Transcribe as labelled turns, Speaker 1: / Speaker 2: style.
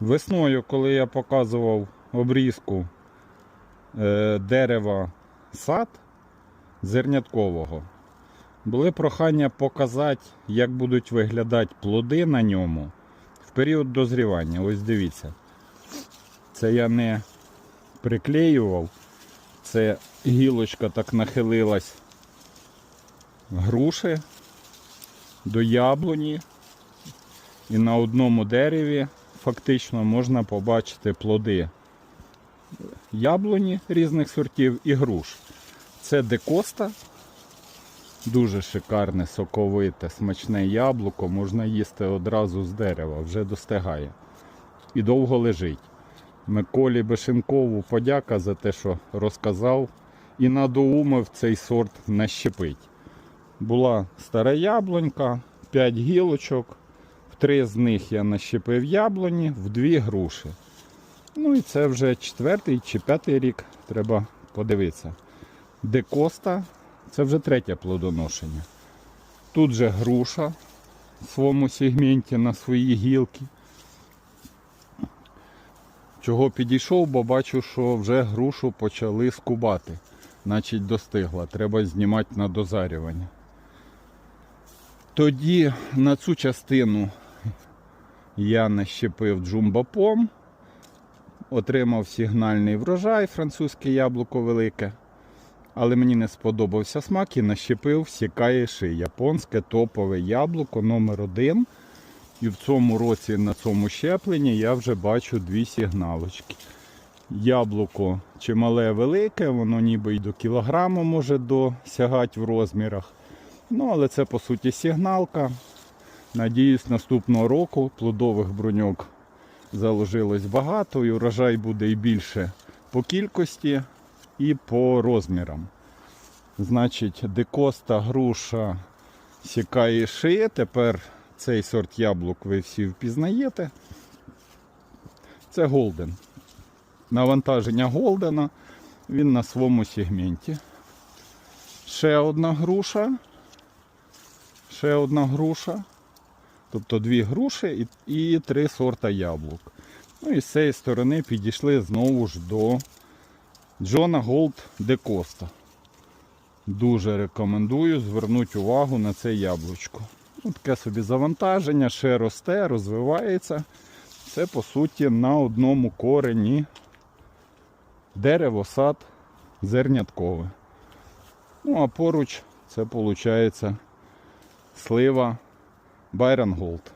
Speaker 1: Весною, коли я показував обрізку е, дерева сад зерняткового, були прохання показати, як будуть виглядати плоди на ньому в період дозрівання. Ось дивіться. Це я не приклеював, це гілочка так нахилилась груші до яблуні. І на одному дереві фактично можна побачити плоди яблуні різних сортів і груш. Це декоста. Дуже шикарне, соковите, смачне яблуко, можна їсти одразу з дерева, вже достигає. І довго лежить. Миколі Бешенкову подяка за те, що розказав і надоумив цей сорт нащепить. Була стара яблунька, 5 гілочок. Три з них я нащепив яблуні, в дві груші. Ну і це вже четвертий чи п'ятий рік, треба подивитися. Декоста це вже третє плодоношення. Тут же груша в своєму сегменті на свої гілки. Чого підійшов, бо бачу, що вже грушу почали скубати. Значить достигла. Треба знімати на дозарювання. Тоді на цю частину я нащепив джумбапом, отримав сигнальний врожай, французьке яблуко велике. Але мені не сподобався смак і нащепив сікаєши японське топове яблуко номер один. І в цьому році на цьому щепленні я вже бачу дві сигналочки. Яблуко чимале велике, воно ніби й до кілограму може досягати в розмірах. Ну, але це по суті сигналка. Надіюсь, наступного року плодових бруньок заложилось багато і урожай буде і більше по кількості і по розмірам. Значить, декоста, груша, сікає шиє. Тепер цей сорт яблук ви всі впізнаєте. Це Голден. Навантаження Голдена. Він на своєму сегменті. Ще одна груша. Ще одна груша. Тобто дві груші і, три сорта яблук. Ну і з цієї сторони підійшли знову ж до Джона Голд де Коста. Дуже рекомендую звернути увагу на це яблучко. Ну, таке собі завантаження, ще росте, розвивається. Це по суті на одному корені дерево, сад зерняткове. Ну а поруч це виходить слива Байрон Голд.